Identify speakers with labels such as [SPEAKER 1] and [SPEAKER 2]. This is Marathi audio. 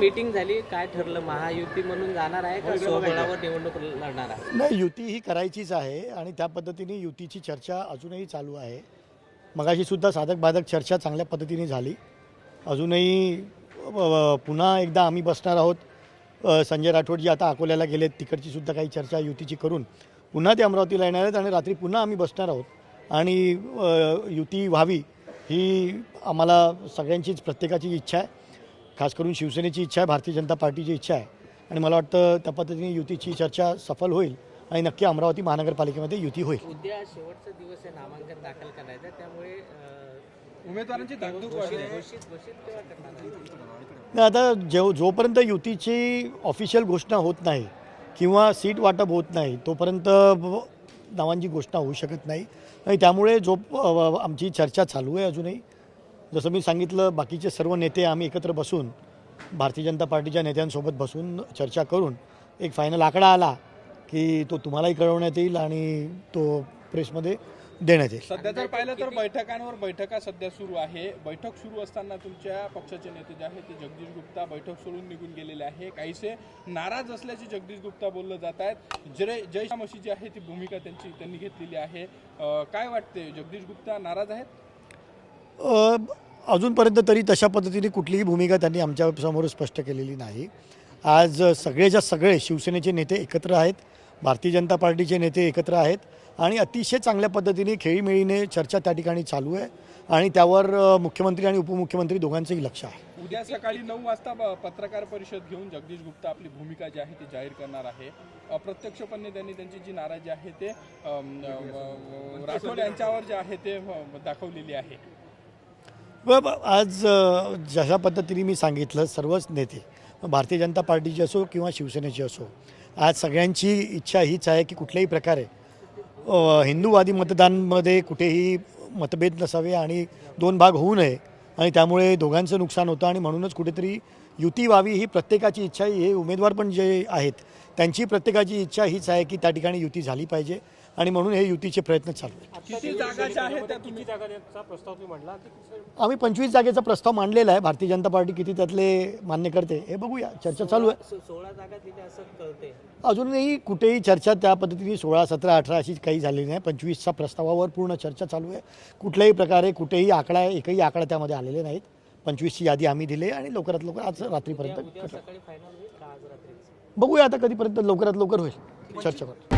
[SPEAKER 1] मीटिंग झाली काय ठरलं? महायुती म्हणून जाणार आहे का स्वबळावर निवडणूक लढणार आहे?
[SPEAKER 2] नाही युती ही करायचीच आहे आणि त्या पद्धतीने युतीची चर्चा अजूनही चालू आहे. मगाशी सुद्धा साधक बाधक चर्चा चांगल्या पद्धतीने झाली. अजूनही पुन्हा एकदा आम्ही बसणार आहोत. संजय राठोड जी आता अकोल्याला गेलेत तिकडची सुद्धा काही चर्चा युतीची करून. पुन्हा ते अमरावतीला येणार आहेत आणि रात्री पुन्हा आम्ही बसणार आहोत. आणि युती व्हावी ही आम्हाला सगळ्यांचीच प्रत्येकाची इच्छा आहे. खास करून शिवसेनेची इच्छा आहे भारतीय जनता पार्टीची इच्छा आहे. आणि मला वाटतं त्या पद्धतीने युतीची चर्चा सफल होईल आणि नक्की अमरावती महानगरपालिकेमध्ये युती होईल.
[SPEAKER 1] उद्या शेवटचा दिवस आहे नामांकन दाखल करायचं त्यामुळे
[SPEAKER 3] उमेदवारांची?
[SPEAKER 2] नाही, आता जो जोपर्यंत युतीची ऑफिशियल घोषणा होत नाही किंवा सीट वाटप होत नाही तोपर्यंत नावांची घोषणा होऊ शकत नाही. आणि त्यामुळे जो आमची चर्चा चालू आहे अजूनही. जसं मी सांगितलं बाकीचे सर्व नेते आम्ही एकत्र बसून भारतीय जनता पार्टीच्या नेत्यांसोबत बसून चर्चा करून एक फायनल आकडा आला की तो तुम्हालाही कळवण्यात येईल आणि तो प्रेसमध्ये देण्यात येईल.
[SPEAKER 3] सध्या जर पाहिलं तर बैठकांवर बैठका सध्या सुरू आहे. बैठक सुरू असताना तुमच्या पक्षाचे नेते जे आहेत ते जगदीश गुप्ता बैठक सोडून निघून गेलेले आहे. काहीसे नाराज असल्याचे जगदीश गुप्ता बोललं जात आहेत. जय जय मशी जी आहे ती भूमिका त्यांची त्यांनी घेतलेली आहे. काय वाटते जगदीश गुप्ता नाराज आहेत?
[SPEAKER 2] अजूनपर्यंत तरी तशा पद्धतीने कुठलीही भूमिका त्यांनी आमच्यासमोर स्पष्ट केलेली नाही. आज सगळेच्या सगळे शिवसेनेचे नेते एकत्र आहेत भारतीय जनता पार्टीचे नेते एकत्र आहेत आणि अतिशय चांगल्या पद्धतीने खेळीमेळीने चर्चा त्या ठिकाणी चालू आहे आणि त्यावर मुख्यमंत्री आणि उपमुख्यमंत्री दोघांचंही लक्ष आहे.
[SPEAKER 3] उद्या सकाळी नऊ वाजता पत्रकार परिषद घेऊन जगदीश गुप्ता आपली भूमिका जी आहे ती जाहीर करणार आहे. अप्रत्यक्षपणे त्यांनी त्यांची जी नाराजी आहे ते राठोड यांच्यावर जे आहे ते दाखवलेली आहे.
[SPEAKER 2] व आज जशा पद्धतीने मी सांगितलं सर्वच नेते भारतीय जनता पार्टीची असो किंवा शिवसेनेची असो आज सगळ्यांची इच्छा हीच आहे की कुठल्याही प्रकारे हिंदूवादी मतदानमध्ये कुठेही मतभेद नसावे आणि दोन भाग होऊ नये आणि त्यामुळे दोघांचं नुकसान होतं आणि म्हणूनच कुठेतरी युती व्हावी ही प्रत्येकाची इच्छा ही हे उमेदवार पण जे आहेत त्यांची प्रत्येकाची इच्छा हीच आहे की त्या ठिकाणी युती झाली पाहिजे. आणि म्हणून हे युतीचे प्रयत्न चालू आहेत.
[SPEAKER 3] किती जागा ज्या आहेत त्या तुम्ही
[SPEAKER 2] आम्ही पंचवीस जागेचा प्रस्ताव मांडलेला आहे. भारतीय जनता पार्टी किती त्यातले मान्य करते हे बघूया. चर्चा चालू आहे.
[SPEAKER 1] सोळा जागा तिथे असं कळते.
[SPEAKER 2] अजूनही कुठेही चर्चा त्या पद्धतीने सोळा सतरा अठरा अशी काही झालेली नाही. पंचवीसच्या प्रस्तावावर पूर्ण चर्चा चालू आहे. कुठल्याही प्रकारे कुठेही आकडा एकही आकडा त्यामध्ये आलेले नाहीत. पंचवीसची यादी आम्ही दिली आहे आणि लवकरात लवकर आज रात्रीपर्यंत बघूया आता कधीपर्यंत लवकरात लवकर होईल. चर्चा करू.